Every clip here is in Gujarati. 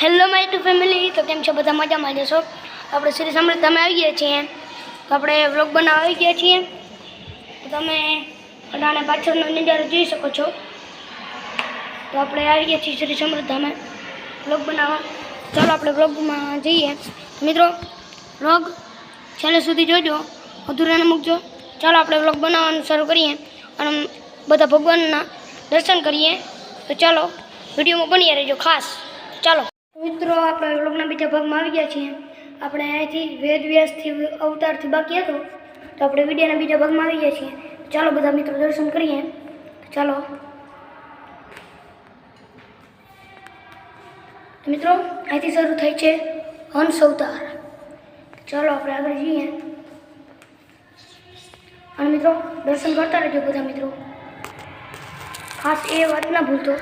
હેલો માય ટુ ફેમિલી તો કેમ છો? બધા મજામાં જશો આપણે શ્રી સમૃદ્ધ તમે આવી ગયા છીએ. તો આપણે વ્લોગ બનાવવા આવી ગયા છીએ. તો તમે અડાને પાછળનો નજારો જોઈ શકો છો. તો આપણે આવી ગયા છીએ શ્રી સમૃદ્ધ અમે વ્લોગ બનાવવા. ચાલો આપણે વ્લોગમાં જઈએ. મિત્રો વ્લોગ છેલ્લે સુધી જોજો. અધૂરાને મૂકજો. ચાલો આપણે વ્લોગ બનાવવાનું શરૂ કરીએ અને બધા ભગવાનના દર્શન કરીએ. તો ચાલો, વિડીયોમાં બની રહેજો. ખાસ. ચાલો. મિત્રો, આપણે વ્લોગના બીજા ભાગમાં આવી ગયા છીએ. આપણે અહીંથી વેદ વ્યાસથી અવતારથી બાકી હતો. તો આપણે વિડીયોના બીજા ભાગમાં આવી ગયા છીએ. ચાલો બધા મિત્રો દર્શન કરીએ. ચાલો. મિત્રો, અહીંથી શરૂ થાય છે હંસ અવતાર. ચાલો આપણે આગળ જઈએ. અને મિત્રો, દર્શન કરતા રહેજો બધા મિત્રો. ખાસ એ વાત ના ભૂલતો.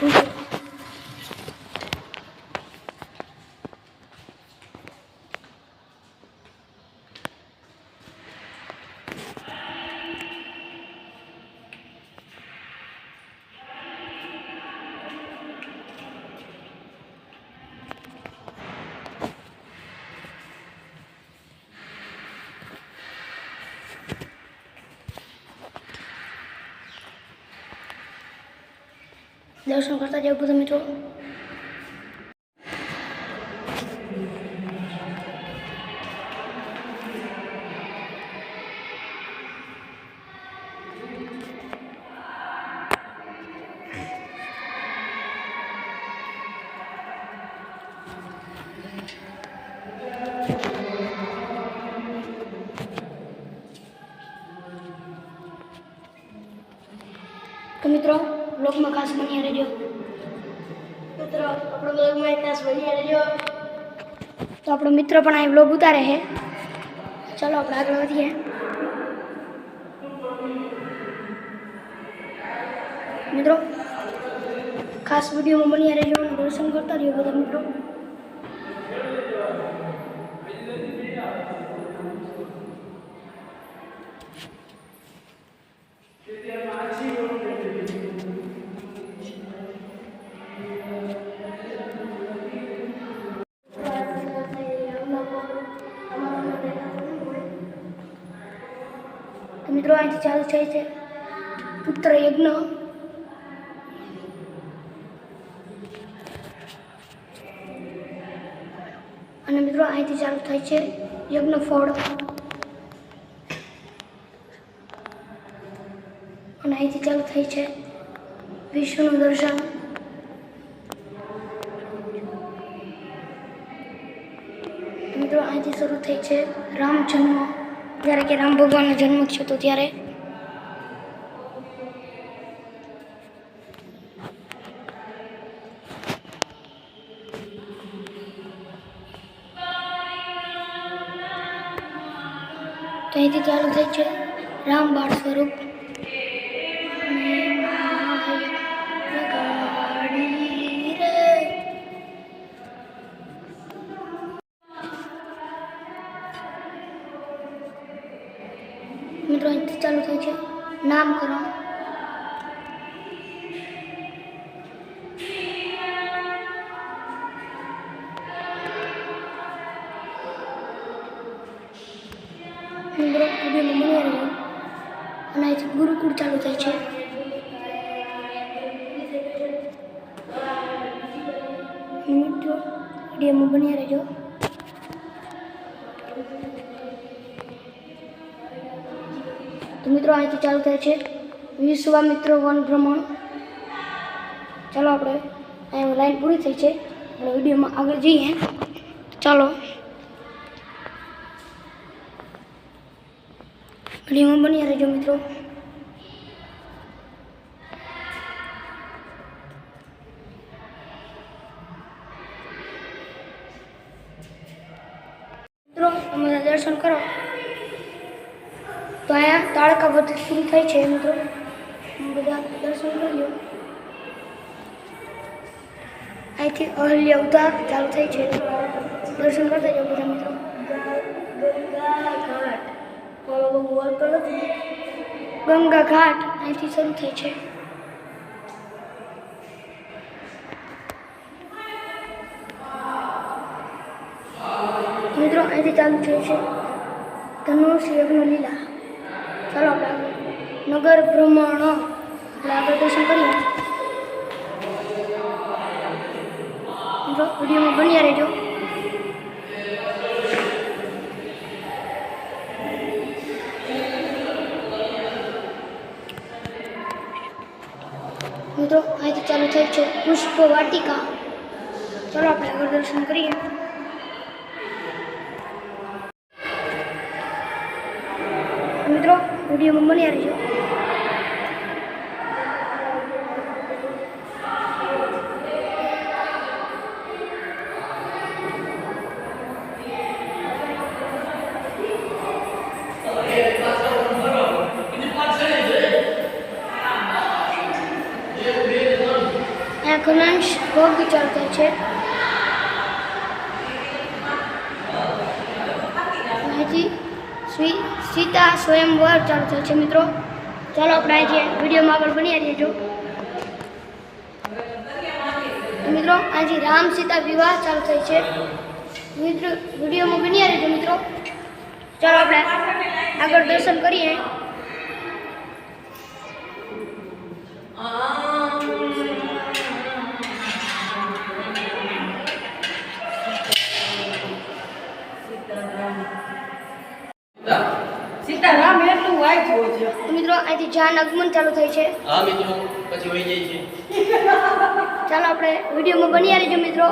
ભૂલતો. દર્શન કરતા જાવ બધા મિત્રો. મિત્રો બ્લોગમાં ખાસ બન્યા રહેજો. મિત્રો, આપણો બ્લોગમાં ખાસ બન્યા રહેજો. તો આપણો મિત્ર પણ અહીં બ્લોગ ઉતારે છે. ચાલો, આપણે આગળ વધીએ. મિત્રો, ખાસ વિડીયોમાં બન્યા રહેજો દર્શન કરતા રહ્યો બધા મિત્રો. અહીંથી ચાલુ થાય છે. પુત્ર યજ્ઞ. અને મિત્રો, અહીંથી ચાલુ થાય છે યજ્ઞ ફળ અને અહીંથી ચાલુ થાય છે વિષ્ણુનું દર્શન. મિત્રો, અહીંથી શરૂ થઈ છે રામ જન્મ જ્યારે કે રામ ભગવાનનો જન્મ થયો હતો ત્યારે તો અહીંથી ચાલુ થઈ છે રામ બાળ સ્વરૂપ મિત્રો અહીંથી ચાલુ થાય છે નામકરણ મિત્રો વિડીયોમાં બની રહ્યો અને અહીંથી ગુરુકુળ ચાલુ થાય છે અને મિત્રો વિડીયોમાં બની રહેજો મિત્રો અહીંથી ચાલુ થાય છે. વિશ્વામિત્ર વન ભ્રમણ. ચાલો આપણે અહીં લાઈન પૂરી થઈ છે. આપણે વિડીયોમાં આગળ જઈએ. ચાલો. વિડીયોમાં બની રહેજો મિત્રો. મિત્રો તમે દર્શન કરો. તો અહીંયા તાળકા વધ શું થાય છે મિત્રો બધા દર્શન કરી લો અહીંથી અહલ્ય ઉતાર ચાલુ થઈ છે. દર્શન કરતા જાઓ બધા મિત્રો. ગંગા ઘાટ અહીંથી શરૂ થઈ છે. મિત્રો, અહીંથી ચાલુ થયું છે. ધનુષ યજ્ઞ લીલા. ચાલો. આપણે. નગર ભ્રમણ. એટલે આગળ દર્શન કરીએ. વિડીયોમાં બન્યા રહેજો. મિત્રો અહીંથી ચાલુ થાય છે પુષ્પ વાટિકા ચાલો, આપણે આગળ દર્શન કરીએ. મિત્રો વિડીયોમાં બન્યા રહેજો અહીંયા ઘનાંશ ભોગ ચાલુ થાય છે અહીંથી શ્રી સીતા સ્વયંવર ચાલુ થાય છે મિત્રો. ચાલો આપણે આજે વિડીયોમાં આગળ બની રહેજો મિત્રો, આજે રામ સીતા વિવાહ ચાલુ થાય છે. મિત્રો, વિડીયોમાં બની રહેજો મિત્રો. ચાલો આપણે આગળ દર્શન કરીએ. સીતારામ એટલું છે. તો મિત્રો અહીંથી જાન આગમન ચાલુ થાય છે. હા મિત્રો પછી વહી જાય છે. ચાલો આપણે વિડીયોમાં બની રહેજો મિત્રો.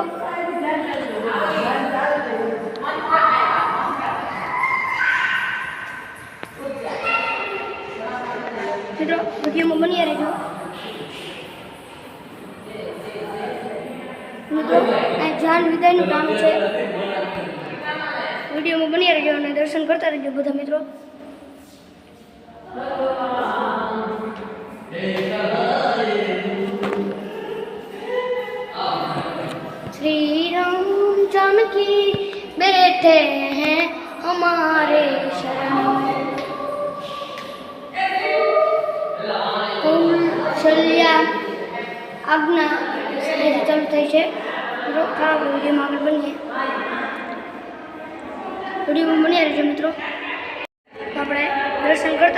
મિત્રો વિડીયોમાં બની રહેજો મિત્રો આ જાન વિદાયનું કામ છે. વિડીયોમાં બની રહેજો અને દર્શન કરતા રહેજો બધા મિત્રો. श्री राम जानकी बैठे हैं हमारे शरण કૌશલ્યા આજ્ઞા અહીંથી ચાલુ થઈ છે મિત્રો ખરાબ વિડીયોમાં આગળ બનીએ વિડીયોમાં બન્યા રહેજો મિત્રો તો આપણે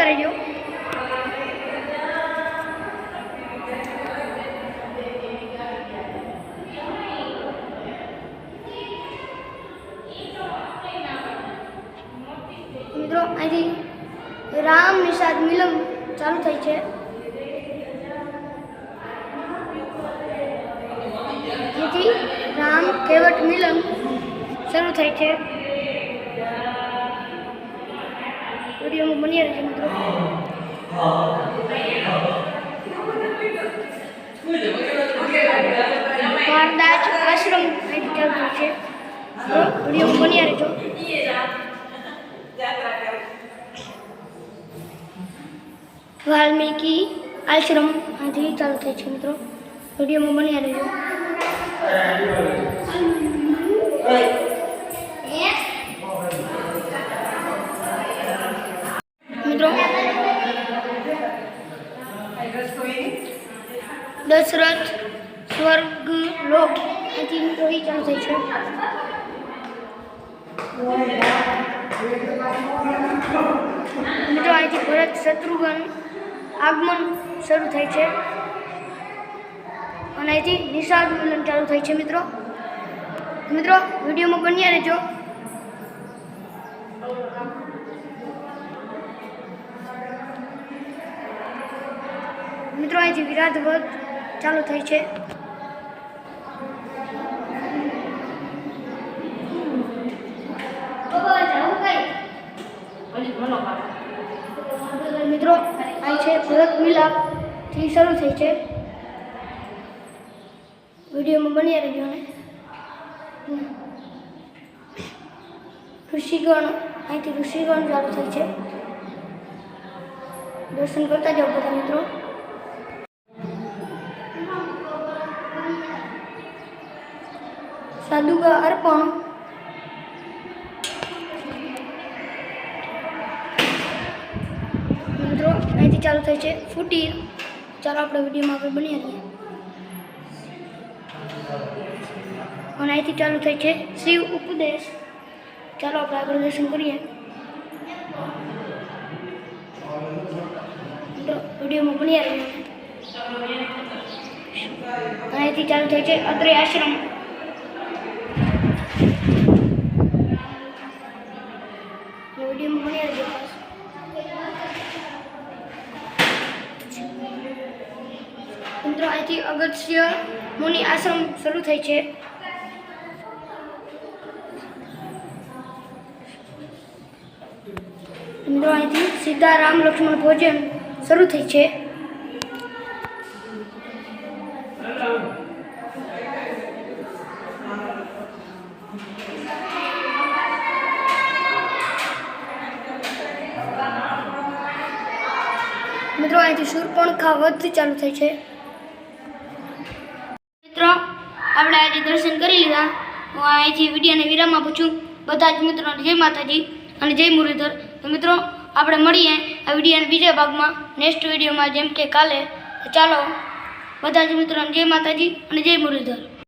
કરતા મિત્રો, અહીંથી રામ નિષાદ મિલન ચાલુ થઈ છે. જેથી રામ કેવટ મિલન શરૂ થાય છે. વિડીયોમાં બની રહેશે મિત્રો ભારદાજ આશ્રમ અહીંથી ચાલુ થાય છે વિડીયોમાં બની રહેજો વાલ્મીકી આશ્રમ અહીંથી ચાલુ થાય છે મિત્રો વિડીયોમાં બન્યા રહેજો દશરથ, સ્વર્ગ, લોક મિત્રો એ થાય છે. મિત્રો અહીંથી ભરત શત્રુઘ્ન આગમન શરૂ થાય છે. અને અહીંથી નિષાદ મિલન ચાલુ થાય છે, મિત્રો. મિત્રો, વિડીયોમાં બન્યા રહેજો. મિત્રો અહીંથી વિરાટ વધ ચાલુ થાય છે. મિત્રો અહીં છે ભરત મિલાપથી શરૂ થઈ છે. વિડીયોમાં બની રહેજો ને ઋષિગણ અહીંથી ઋષિગણ ચાલુ થાય છે. દર્શન કરતા જાઓ બધા મિત્રો. સાદુગા અર્પણ. મિત્રો, અહીંથી ચાલુ થાય છે ફૂટી. ચાલો આપણે વિડીયોમાં આગળ બની રહીએ અને અહીંથી ચાલુ થાય છે શિવ ઉપદેશ. ચાલો આપણે આગળ દર્શન કરીએ. વિડીયોમાં બની રહીએ અહીંથી ચાલુ થાય છે અત્રે આશ્રમ વિડીયોમાં બન્યા રહીએ ખાસ મિત્રો અહીંથી અગત્ય મુનિ આશ્રમ શરૂ થઈ છે. મિત્રો, અહીંથી સીતા રામ લક્ષ્મણ ભોજન શરૂ થઈ છે. મિત્રો, અહીંથી શૂર્પણખા વધ ચાલુ થાય છે. મિત્રો, આપણે આજે દર્શન કરી લીધા. હું અહીંથી વિડીયોને વિરામ આપું છું. બધા જ મિત્રોને જય માતાજી અને જય મુરલીધર. તો મિત્રો, આપણે મળીએ આ વિડીયોના બીજા ભાગમાં નેક્સ્ટ વિડીયોમાં, જેમ કે કાલે. ચાલો, બધા જ મિત્રોને જય માતાજી અને જય મુરલીધર.